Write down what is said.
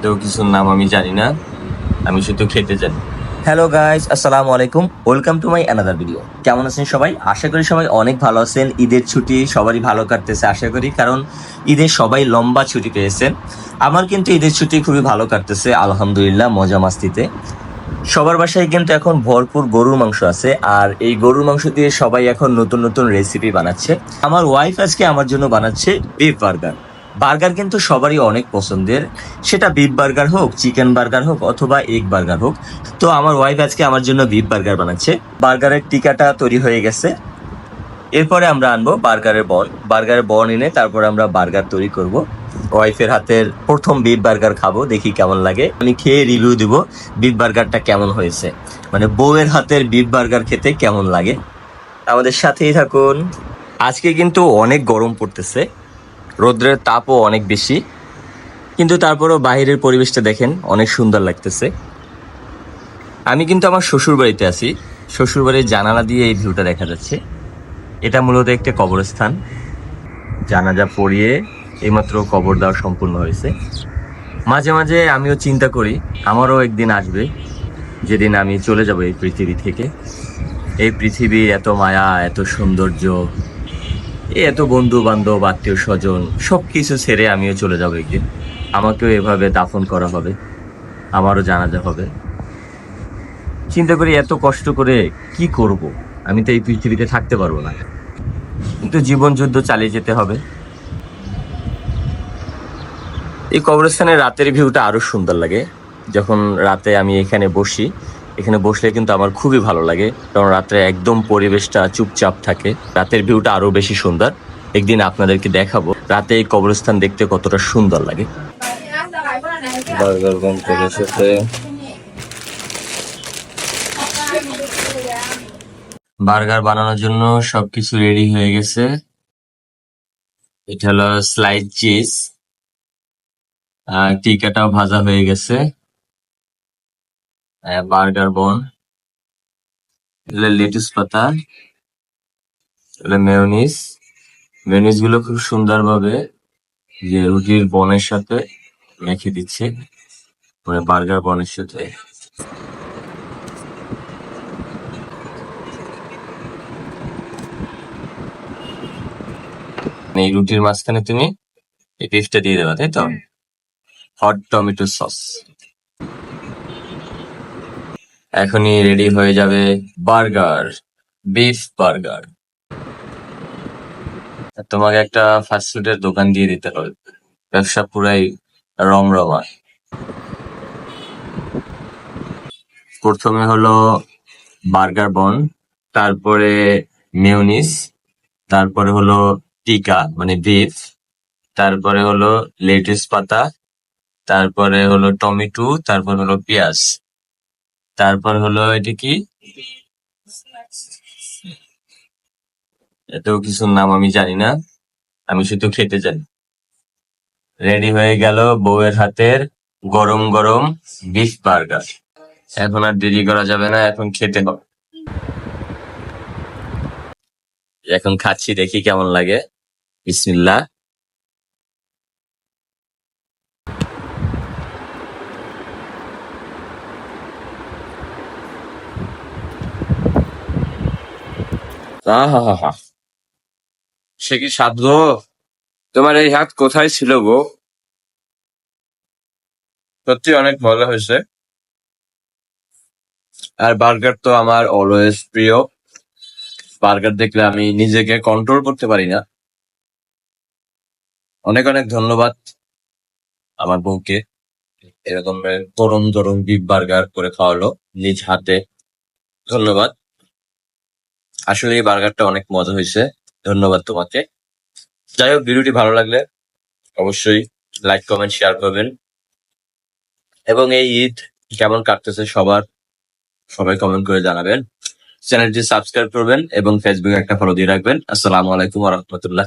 এত কিছুর নাম আমি জানি না। আমি শুধু খেতে জানি। হ্যালো গাইস আসসালামু আলাইকুম। Welcome to my another video কেমন আছেন সবাই? আশা করি সবাই অনেক ভালো আছেন। ঈদের ছুটি সবারই ভালো কাটতেছে, আশা করি। কারণ ঈদের সবাই লম্বা ছুটি পেয়েছেন আমার কিন্তু ঈদের ছুটি খুবই ভালো কাটতেছে, আলহামদুলিল্লাহ, মজা মাস্তিতে। সবার বাসায় কিন্তু এখন ভরপুর গরুর মাংস আছে। আর এই গরুর মাংস দিয়ে সবাই এখন নতুন নতুন রেসিপি বানাচ্ছে। আমার ওয়াইফ আজকে আমার জন্য বানাচ্ছে বিফ বার্গার বার্গার কিন্তু সবারই অনেক পছন্দের। সেটা বিফ বার্গার হোক চিকেন বার্গার হোক অথবা এগ বার্গার হোক। তো আমার ওয়াইফ আজকে আমার জন্য বিফ বার্গার বানাচ্ছে। বার্গারের টিকাটা তৈরি হয়ে গেছে। এরপরে আমরা আনব বার্গারের বন বার্গারের বন এনে তারপরে আমরা বার্গার তৈরি করব। ওয়াইফের হাতের প্রথম বিফ বার্গার খাব, দেখি কেমন লাগে। আমি খেয়ে রিভিউ দিব বিফ বার্গারটা কেমন হয়েছে। মানে বউয়ের হাতের বিফ বার্গার খেতে কেমন লাগে। আমাদের সাথেই থাকুন। আজকে কিন্তু অনেক গরম পড়তেছে। রোদ্রের তাপও অনেক বেশি। কিন্তু তারপরও বাইরের পরিবেশটা দেখেন, অনেক সুন্দর লাগতেছে। আমি কিন্তু আমার শ্বশুর বাড়িতে আছি। শ্বশুর বাড়ির জানালা দিয়ে এই ভিউটা দেখা যাচ্ছে। এটা মূলত একটা কবরস্থান। জানাজা পড়িয়ে এইমাত্র কবর দেওয়া সম্পূর্ণ হয়েছে। মাঝে মাঝে আমিও চিন্তা করি, আমারও একদিন আসবে। যেদিন আমি চলে যাব এই পৃথিবী থেকে। এই পৃথিবীর এত মায়া, এত সৌন্দর্য। এত বন্ধু, বান্ধব, আত্মীয় স্বজন সব কিছু ছেড়ে আমিও চলে যাব একদিন। আমাকেও এভাবে দাফন করা হবে, আমারও জানাজা হবে। চিন্তা করি এত কষ্ট করে কি করব? আমি তো এই পৃথিবীতে থাকতে পারব না। কিন্তু জীবন যুদ্ধ চালিয়ে যেতে হবে। এই কবরস্থানের রাতের ভিউটা আরও সুন্দর লাগে। যখন রাতে আমি এখানে বসি এখানে বসলে কিন্তু আমার খুবই ভালো লাগে কারণ রাত্রে একদম পরিবেশটা চুপচাপ থাকে। রাতের ভিউটা আরও বেশি সুন্দর। একদিন আপনাদেরকে দেখাবো রাতে এই কবরস্থান দেখতে কতটা সুন্দর লাগে। বার্গার এসেছে। বার্গার বানানোর জন্য সবকিছু রেডি হয়ে গেছে। এটা হলো স্লাইড চিজ আর টিকাটাও ভাজা হয়ে গেছে। বার্গার বন এগুলো লেটুস পাতা এগুলো মেয়নিস মেয়নিসগুলো খুব সুন্দরভাবে যে রুটির বনের সাথে মেখে দিচ্ছে মানে বার্গার বনের সাথে। এই রুটির মাঝখানে তুমি এই পিসটা দিয়ে দেবা তাই তো? হট টমেটো সস এখনই রেডি হয়ে যাবে বার্গার বিফ বার্গার। তোমাকে একটা ফাস্ট ফুডের দোকান দিয়ে দিতে হবে। ব্যবসা পুরাই রমরমা। প্রথমে হলো বার্গার বন, তারপরে মেয়নিস তারপরে হলো টিকা মানে বিফ তারপরে হলো লেটুস পাতা, তারপরে হলো টমেটো, তারপর হলো পেঁয়াজ। তারপর হলো এটা কি? এত কিছুর নাম আমি জানি না। আমি শুধু খেতে জানি রেডি হয়ে গেল বউয়ের হাতের গরম গরম বিফ বার্গার এখন আর দেরি করা যাবে না, এখন খেতে হবে। এখন খাচ্ছি, দেখি কেমন লাগে। বিসমিল্লাহ। আহা সে কি গো তোমার এই হাত কোথায় ছিল গো? সত্যি অনেক মজা হয়েছে। আর বার্গার তো আমার অলওয়েজ প্রিয়। বার্গার দেখলে আমি নিজেকে কন্ট্রোল করতে পারি না। অনেক অনেক ধন্যবাদ আমার বউকে। এরকম গরম গরম বিফ বার্গার করে খাওয়ালো নিজ হাতে। ধন্যবাদ। আসলে এই বার্গারটা অনেক মজা হয়েছে। ধন্যবাদ তোমাকে। যাই হোক, ভিডিওটি ভালো লাগলে অবশ্যই লাইক কমেন্ট শেয়ার করবেন। এবং এই ঈদ কেমন কাটতেছে সবার, সবাই কমেন্ট করে জানাবেন। চ্যানেলটি সাবস্ক্রাইব করবেন এবং ফেসবুকে একটা ফলো দিয়ে রাখবেন। আসসালামু আলাইকুম রহমতুল্লাহ